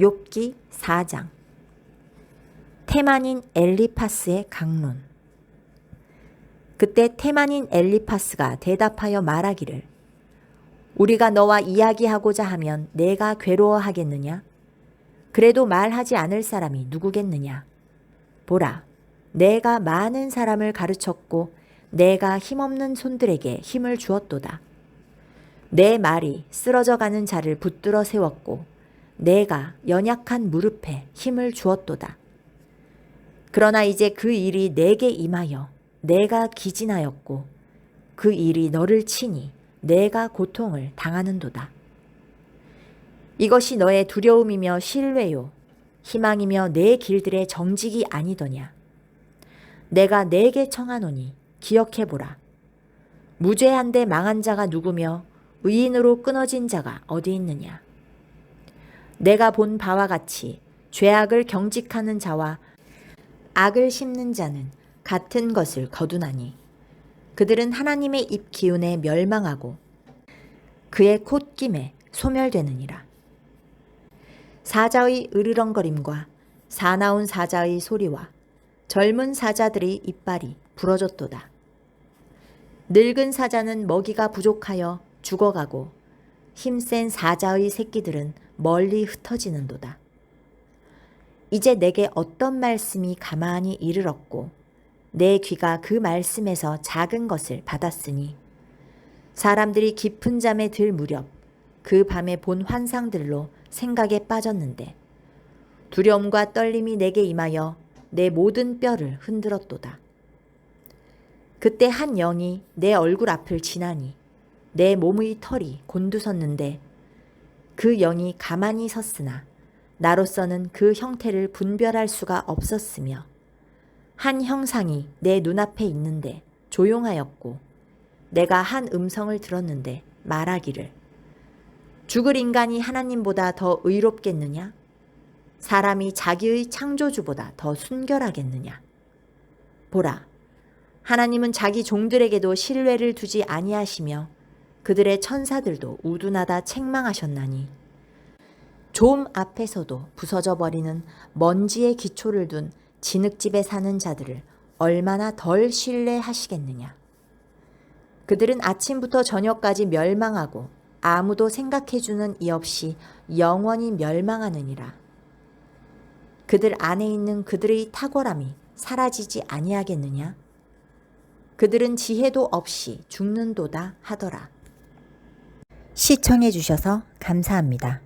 욥기 4장. 테만인 엘리파스의 강론. 그때 테만인 엘리파스가 대답하여 말하기를 우리가 너와 이야기하고자 하면 내가 괴로워하겠느냐? 그래도 말하지 않을 사람이 누구겠느냐? 보라 내가 많은 사람을 가르쳤고 내가 힘없는 손들에게 힘을 주었도다. 내 말이 쓰러져 가는 자를 붙들어 세웠고 내가 연약한 무릎에 힘을 주었도다. 그러나 이제 그 일이 내게 임하여 내가 기진하였고 그 일이 너를 치니 내가 고통을 당하는도다. 이것이 너의 두려움이며 신뢰요 희망이며 내 길들의 정직이 아니더냐. 내가 내게 청하노니 기억해 보라. 무죄한데 망한 자가 누구며 의인으로 끊어진 자가 어디 있느냐. 내가 본 바와 같이 죄악을 경직하는 자와 악을 심는 자는 같은 것을 거두나니 그들은 하나님의 입 기운에 멸망하고 그의 콧김에 소멸되느니라. 사자의 으르렁거림과 사나운 사자의 소리와 젊은 사자들의 이빨이 부러졌도다. 늙은 사자는 먹이가 부족하여 죽어가고 힘센 사자의 새끼들은 멀리 흩어지는도다. 이제 내게 어떤 말씀이 가만히 이르렀고 내 귀가 그 말씀에서 작은 것을 받았으니 사람들이 깊은 잠에 들 무렵 그 밤에 본 환상들로 생각에 빠졌는데 두려움과 떨림이 내게 임하여 내 모든 뼈를 흔들었도다. 그때 한 영이 내 얼굴 앞을 지나니 내 몸의 털이 곤두섰는데 그 영이 가만히 섰으나 나로서는 그 형태를 분별할 수가 없었으며 한 형상이 내 눈앞에 있는데 조용하였고 내가 한 음성을 들었는데 말하기를 죽을 인간이 하나님보다 더 의롭겠느냐? 사람이 자기의 창조주보다 더 순결하겠느냐? 보라, 하나님은 자기 종들에게도 신뢰를 두지 아니하시며 그들의 천사들도 우둔하다 책망하셨나니 좀 앞에서도 부서져 버리는 먼지의 기초를 둔 진흙집에 사는 자들을 얼마나 덜 신뢰하시겠느냐. 그들은 아침부터 저녁까지 멸망하고 아무도 생각해주는 이 없이 영원히 멸망하느니라. 그들 안에 있는 그들의 탁월함이 사라지지 아니하겠느냐? 그들은 지혜도 없이 죽는도다 하더라. 시청해 주셔서 감사합니다.